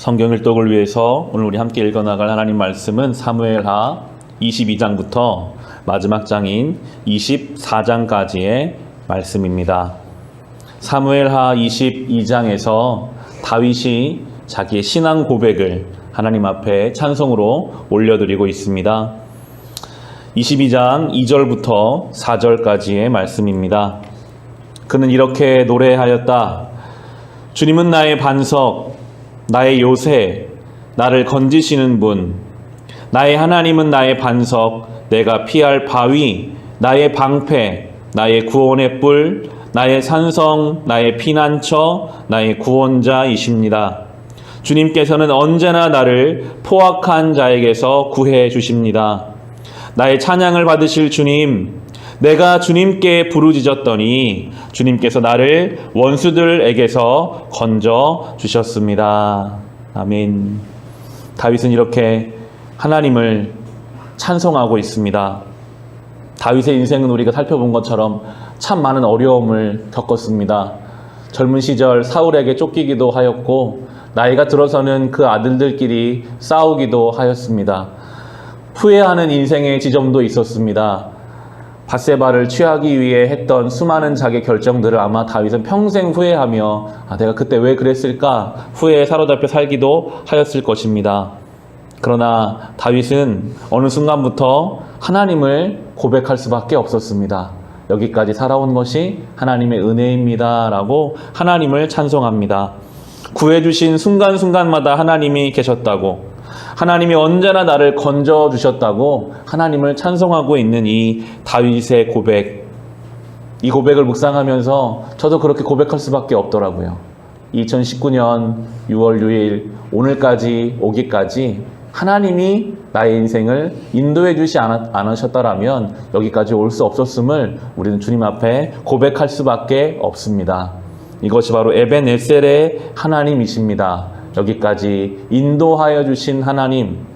성경 일독을 위해서 오늘 우리 함께 읽어 나갈 하나님 말씀은 사무엘하 22장부터 마지막 장인 24장까지의 말씀입니다. 사무엘하 22장에서 다윗이 자기의 신앙 고백을 하나님 앞에 찬송으로 올려드리고 있습니다. 22장 2절부터 4절까지의 말씀입니다. 그는 이렇게 노래하였다. 주님은 나의 반석, 나의 요새, 나를 건지시는 분. 나의 하나님은 나의 반석, 내가 피할 바위, 나의 방패, 나의 구원의 뿔, 나의 산성, 나의 피난처, 나의 구원자이십니다. 주님께서는 언제나 나를 포악한 자에게서 구해 주십니다. 나의 찬양을 받으실 주님, 내가 주님께 부르짖었더니 주님께서 나를 원수들에게서 건져 주셨습니다. 아멘. 다윗은 이렇게 하나님을 찬송하고 있습니다. 다윗의 인생은 우리가 살펴본 것처럼 참 많은 어려움을 겪었습니다. 젊은 시절 사울에게 쫓기기도 하였고 나이가 들어서는 그 아들들끼리 싸우기도 하였습니다. 후회하는 인생의 지점도 있었습니다. 바세바를 취하기 위해 했던 수많은 자기 결정들을 아마 다윗은 평생 후회하며 아, 내가 그때 왜 그랬을까 후회에 사로잡혀 살기도 하였을 것입니다. 그러나 다윗은 어느 순간부터 하나님을 고백할 수밖에 없었습니다. 여기까지 살아온 것이 하나님의 은혜입니다 라고 하나님을 찬송합니다. 구해주신 순간순간마다 하나님이 계셨다고 하나님이 언제나 나를 건져 주셨다고 하나님을 찬송하고 있는 이 다윗의 고백. 이 고백을 묵상하면서 저도 그렇게 고백할 수밖에 없더라고요. 2019년 6월 6일 오늘까지 오기까지 하나님이 나의 인생을 인도해 주시 않으셨다라면 여기까지 올 수 없었음을 우리는 주님 앞에 고백할 수밖에 없습니다. 이것이 바로 에벤에셀의 하나님이십니다. 여기까지 인도하여 주신 하나님.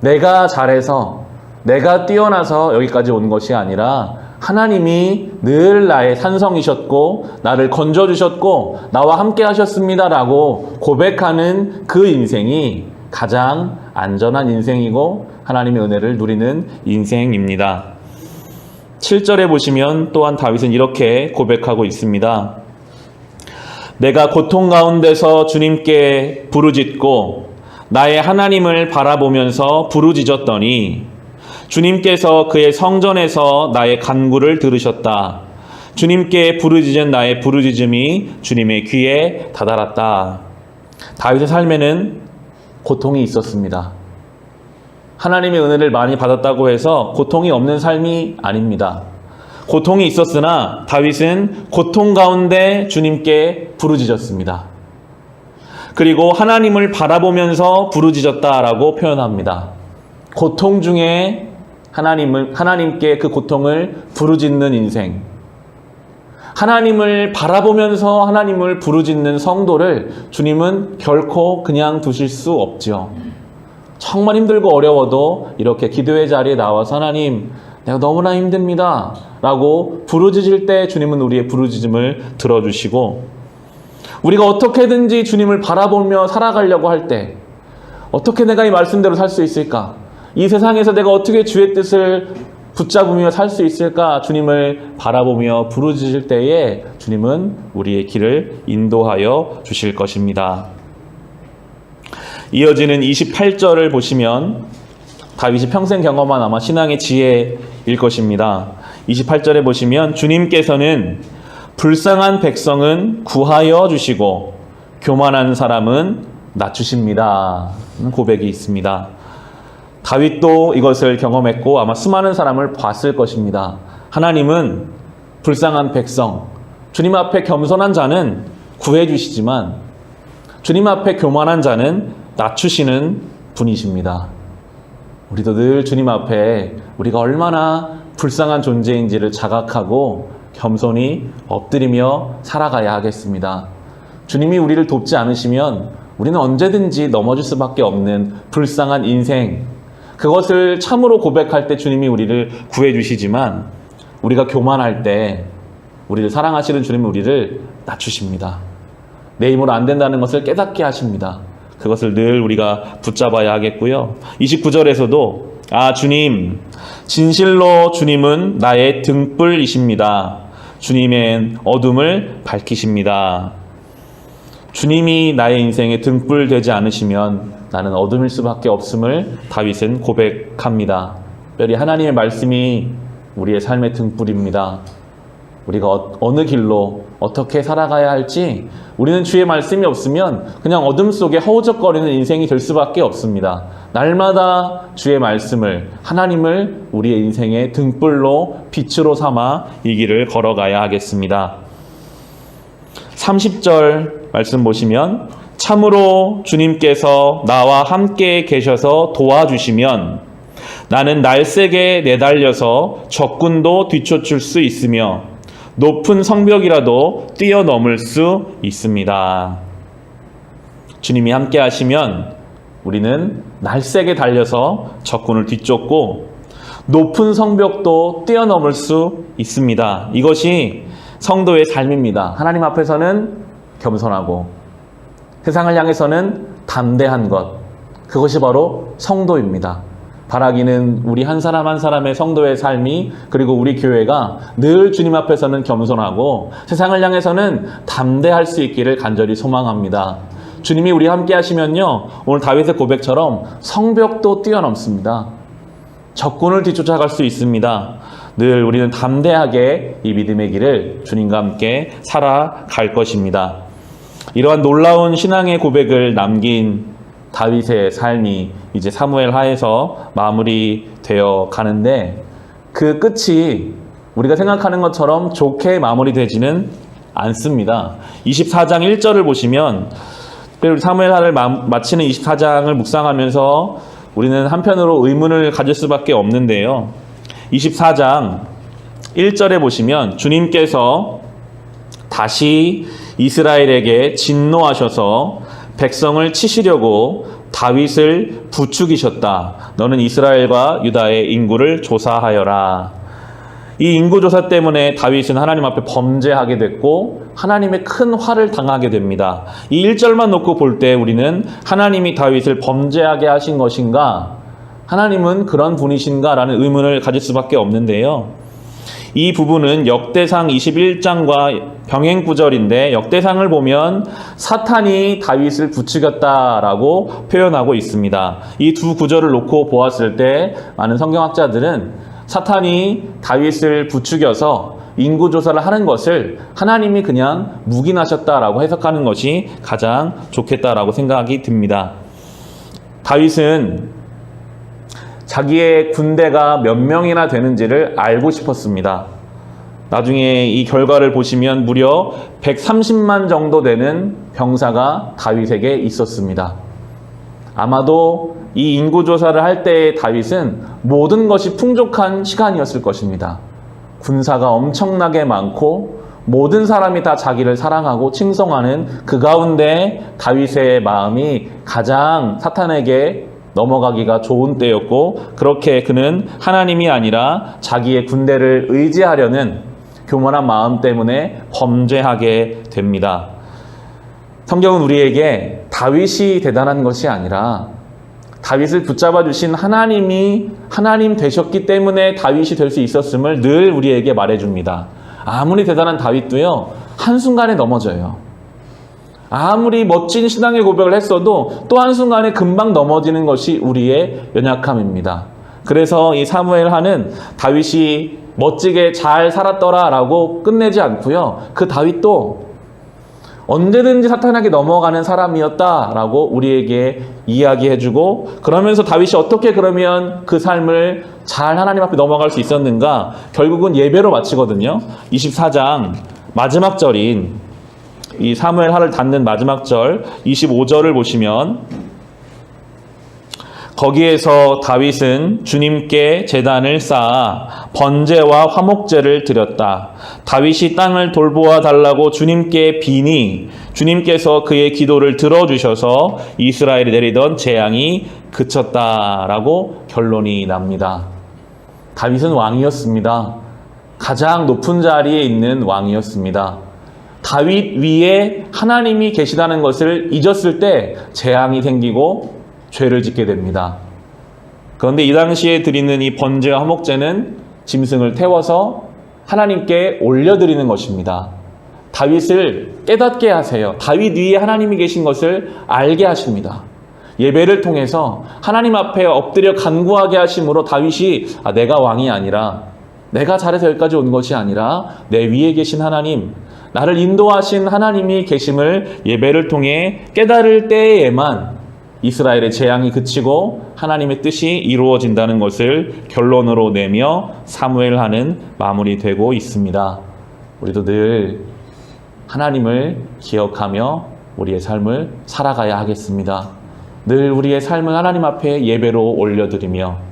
내가 잘해서, 내가 뛰어나서 여기까지 온 것이 아니라 하나님이 늘 나의 산성이셨고, 나를 건져주셨고, 나와 함께 하셨습니다라고 고백하는 그 인생이 가장 안전한 인생이고, 하나님의 은혜를 누리는 인생입니다. 7절에 보시면 또한 다윗은 이렇게 고백하고 있습니다. 내가 고통 가운데서 주님께 부르짖고 나의 하나님을 바라보면서 부르짖었더니 주님께서 그의 성전에서 나의 간구를 들으셨다. 주님께 부르짖은 나의 부르짖음이 주님의 귀에 다다랐다. 다윗의 삶에는 고통이 있었습니다. 하나님의 은혜를 많이 받았다고 해서 고통이 없는 삶이 아닙니다. 고통이 있었으나 다윗은 고통 가운데 주님께 부르짖었습니다. 그리고 하나님을 바라보면서 부르짖었다라고 표현합니다. 고통 중에 하나님을 하나님께 그 고통을 부르짖는 인생. 하나님을 바라보면서 하나님을 부르짖는 성도를 주님은 결코 그냥 두실 수 없죠. 정말 힘들고 어려워도 이렇게 기도의 자리에 나와서 하나님 내가 너무나 힘듭니다. 라고 부르짖을 때 주님은 우리의 부르짖음을 들어주시고 우리가 어떻게든지 주님을 바라보며 살아가려고 할 때 어떻게 내가 이 말씀대로 살 수 있을까? 이 세상에서 내가 어떻게 주의 뜻을 붙잡으며 살 수 있을까? 주님을 바라보며 부르짖을 때에 주님은 우리의 길을 인도하여 주실 것입니다. 이어지는 28절을 보시면 다윗이 평생 경험한 아마 신앙의 지혜일 것입니다. 28절에 보시면 주님께서는 불쌍한 백성은 구하여 주시고 교만한 사람은 낮추십니다. 고백이 있습니다. 다윗도 이것을 경험했고 아마 수많은 사람을 봤을 것입니다. 하나님은 불쌍한 백성, 주님 앞에 겸손한 자는 구해 주시지만 주님 앞에 교만한 자는 낮추시는 분이십니다. 우리도 늘 주님 앞에 우리가 얼마나 불쌍한 존재인지를 자각하고 겸손히 엎드리며 살아가야 하겠습니다. 주님이 우리를 돕지 않으시면 우리는 언제든지 넘어질 수밖에 없는 불쌍한 인생. 그것을 참으로 고백할 때 주님이 우리를 구해 주시지만 우리가 교만할 때 우리를 사랑하시는 주님은 우리를 낮추십니다. 내 힘으로 안 된다는 것을 깨닫게 하십니다. 그것을 늘 우리가 붙잡아야 하겠고요. 29절에서도 아 주님 진실로 주님은 나의 등불이십니다. 주님의 어둠을 밝히십니다. 주님이 나의 인생의 등불 되지 않으시면 나는 어둠일 수밖에 없음을 다윗은 고백합니다. 특별히 하나님의 말씀이 우리의 삶의 등불입니다. 우리가 어, 어느 길로 어떻게 살아가야 할지 우리는 주의 말씀이 없으면 그냥 어둠 속에 허우적거리는 인생이 될 수밖에 없습니다. 날마다 주의 말씀을 하나님을 우리의 인생의 등불로 빛으로 삼아 이 길을 걸어가야 하겠습니다. 30절 말씀 보시면 참으로 주님께서 나와 함께 계셔서 도와주시면 나는 날쌔게 내달려서 적군도 뒤쫓을 수 있으며 높은 성벽이라도 뛰어넘을 수 있습니다. 주님이 함께 하시면 우리는 날쌔게 달려서 적군을 뒤쫓고 높은 성벽도 뛰어넘을 수 있습니다. 이것이 성도의 삶입니다. 하나님 앞에서는 겸손하고 세상을 향해서는 담대한 것. 그것이 바로 성도입니다. 바라기는 우리 한 사람 한 사람의 성도의 삶이 그리고 우리 교회가 늘 주님 앞에서는 겸손하고 세상을 향해서는 담대할 수 있기를 간절히 소망합니다. 주님이 우리 함께 하시면요. 오늘 다윗의 고백처럼 성벽도 뛰어넘습니다. 적군을 뒤쫓아갈 수 있습니다. 늘 우리는 담대하게 이 믿음의 길을 주님과 함께 살아갈 것입니다. 이러한 놀라운 신앙의 고백을 남긴 다윗의 삶이 이제 사무엘 하에서 마무리되어 가는데 그 끝이 우리가 생각하는 것처럼 좋게 마무리되지는 않습니다. 24장 1절을 보시면 사무엘 하를 마치는 24장을 묵상하면서 우리는 한편으로 의문을 가질 수밖에 없는데요. 24장 1절에 보시면 주님께서 다시 이스라엘에게 진노하셔서 백성을 치시려고 다윗을 부추기셨다. 너는 이스라엘과 유다의 인구를 조사하여라. 이 인구 조사 때문에 다윗은 하나님 앞에 범죄하게 됐고 하나님의 큰 화를 당하게 됩니다. 이 1절만 놓고 볼 때 우리는 하나님이 다윗을 범죄하게 하신 것인가? 하나님은 그런 분이신가라는 의문을 가질 수밖에 없는데요. 이 부분은 역대상 21장과 병행 구절인데 역대상을 보면 사탄이 다윗을 부추겼다라고 표현하고 있습니다. 이 두 구절을 놓고 보았을 때 많은 성경학자들은 사탄이 다윗을 부추겨서 인구 조사를 하는 것을 하나님이 그냥 묵인하셨다라고 해석하는 것이 가장 좋겠다라고 생각이 듭니다. 다윗은 자기의 군대가 몇 명이나 되는지를 알고 싶었습니다. 나중에 이 결과를 보시면 무려 130만 정도 되는 병사가 다윗에게 있었습니다. 아마도 이 인구조사를 할 때의 다윗은 모든 것이 풍족한 시간이었을 것입니다. 군사가 엄청나게 많고 모든 사람이 다 자기를 사랑하고 칭송하는 그 가운데 다윗의 마음이 가장 사탄에게 넘어가기가 좋은 때였고 그렇게 그는 하나님이 아니라 자기의 군대를 의지하려는 교만한 마음 때문에 범죄하게 됩니다. 성경은 우리에게 다윗이 대단한 것이 아니라 다윗을 붙잡아 주신 하나님이 하나님 되셨기 때문에 다윗이 될 수 있었음을 늘 우리에게 말해 줍니다. 아무리 대단한 다윗도요. 한순간에 넘어져요. 아무리 멋진 신앙의 고백을 했어도 또 한순간에 금방 넘어지는 것이 우리의 연약함입니다. 그래서 이 사무엘 하는 다윗이 멋지게 잘 살았더라라고 끝내지 않고요. 그 다윗도 언제든지 사탄에게 넘어가는 사람이었다라고 우리에게 이야기해주고 그러면서 다윗이 어떻게 그러면 그 삶을 잘 하나님 앞에 넘어갈 수 있었는가 결국은 예배로 마치거든요. 24장 마지막 절인 이 사무엘 하를 닫는 마지막 절 25절을 보시면 거기에서 다윗은 주님께 제단을 쌓아 번제와 화목제를 드렸다. 다윗이 땅을 돌보아 달라고 주님께 비니 주님께서 그의 기도를 들어주셔서 이스라엘에 내리던 재앙이 그쳤다라고 결론이 납니다. 다윗은 왕이었습니다. 가장 높은 자리에 있는 왕이었습니다. 다윗 위에 하나님이 계시다는 것을 잊었을 때 재앙이 생기고 죄를 짓게 됩니다. 그런데 이 당시에 드리는 이 번제와 화목제는 짐승을 태워서 하나님께 올려드리는 것입니다. 다윗을 깨닫게 하세요. 다윗 위에 하나님이 계신 것을 알게 하십니다. 예배를 통해서 하나님 앞에 엎드려 간구하게 하심으로 다윗이 아, 내가 왕이 아니라 내가 잘해서 여기까지 온 것이 아니라 내 위에 계신 하나님, 나를 인도하신 하나님이 계심을 예배를 통해 깨달을 때에만 이스라엘의 재앙이 그치고 하나님의 뜻이 이루어진다는 것을 결론으로 내며 사무엘하는 마무리되고 있습니다. 우리도 늘 하나님을 기억하며 우리의 삶을 살아가야 하겠습니다. 늘 우리의 삶을 하나님 앞에 예배로 올려드리며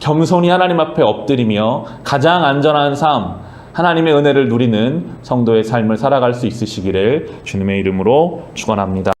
겸손히 하나님 앞에 엎드리며 가장 안전한 삶, 하나님의 은혜를 누리는 성도의 삶을 살아갈 수 있으시기를 주님의 이름으로 축원합니다.